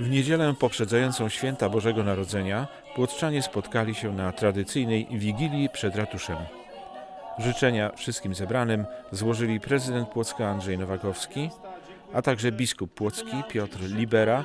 W niedzielę poprzedzającą święta Bożego Narodzenia płotczanie spotkali się na tradycyjnej wigilii przed ratuszem. Życzenia wszystkim zebranym złożyli prezydent Płocka Andrzej Nowakowski, a także biskup płocki Piotr Libera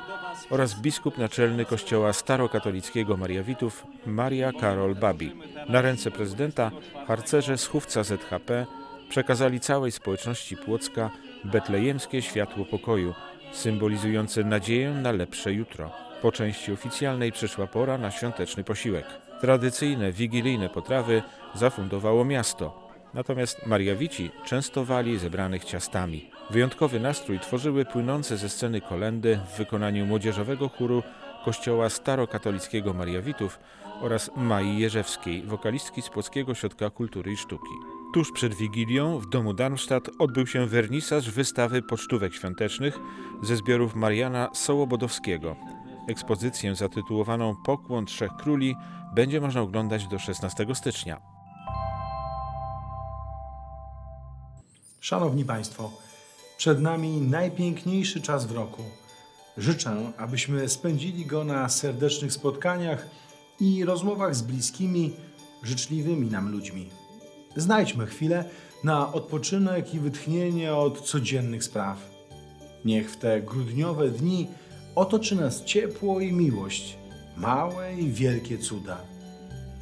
oraz biskup naczelny kościoła starokatolickiego Mariawitów Maria Karol Babi. Na ręce prezydenta harcerze z ZHP przekazali całej społeczności Płocka betlejemskie światło pokoju, symbolizujące nadzieję na lepsze jutro. Po części oficjalnej przyszła pora na świąteczny posiłek. Tradycyjne wigilijne potrawy zafundowało miasto. Natomiast Mariawici częstowali zebranych ciastami. Wyjątkowy nastrój tworzyły płynące ze sceny kolendy w wykonaniu młodzieżowego chóru kościoła starokatolickiego Mariawitów oraz Mai Jerzewskiej, wokalistki z Płockiego Ośrodka Kultury i Sztuki. Tuż przed Wigilią w domu Darmstadt odbył się wernisaż wystawy pocztówek świątecznych ze zbiorów Mariana Sołobodowskiego. Ekspozycję zatytułowaną Pokłon Trzech Króli będzie można oglądać do 16 stycznia. Szanowni Państwo, przed nami najpiękniejszy czas w roku. Życzę, abyśmy spędzili go na serdecznych spotkaniach i rozmowach z bliskimi, życzliwymi nam ludźmi. Znajdźmy chwilę na odpoczynek i wytchnienie od codziennych spraw. Niech w te grudniowe dni otoczy nas ciepło i miłość, małe i wielkie cuda.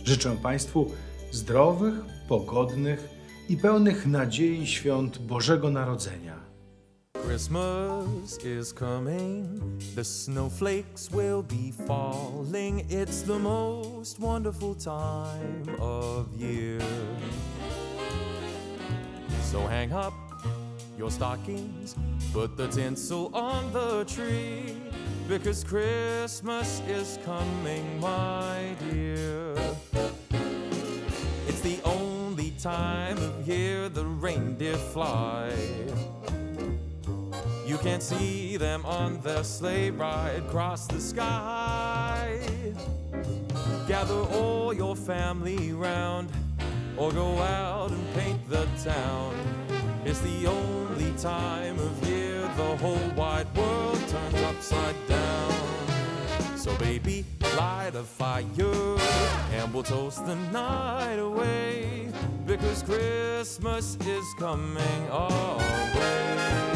Życzę Państwu zdrowych, pogodnych i pełnych nadziei świąt Bożego Narodzenia. Christmas is coming, the snowflakes will be falling. It's the most wonderful time of year. So hang up your stockings, put the tinsel on the tree, because Christmas is coming, my dear. It's the only time of year the reindeer fly. You can see them on their sleigh ride across the sky. Gather all your family round, or go out and paint the town. It's the only time of year the whole wide world turns upside down. So, baby, light a fire and we'll toast the night away because Christmas is coming our way.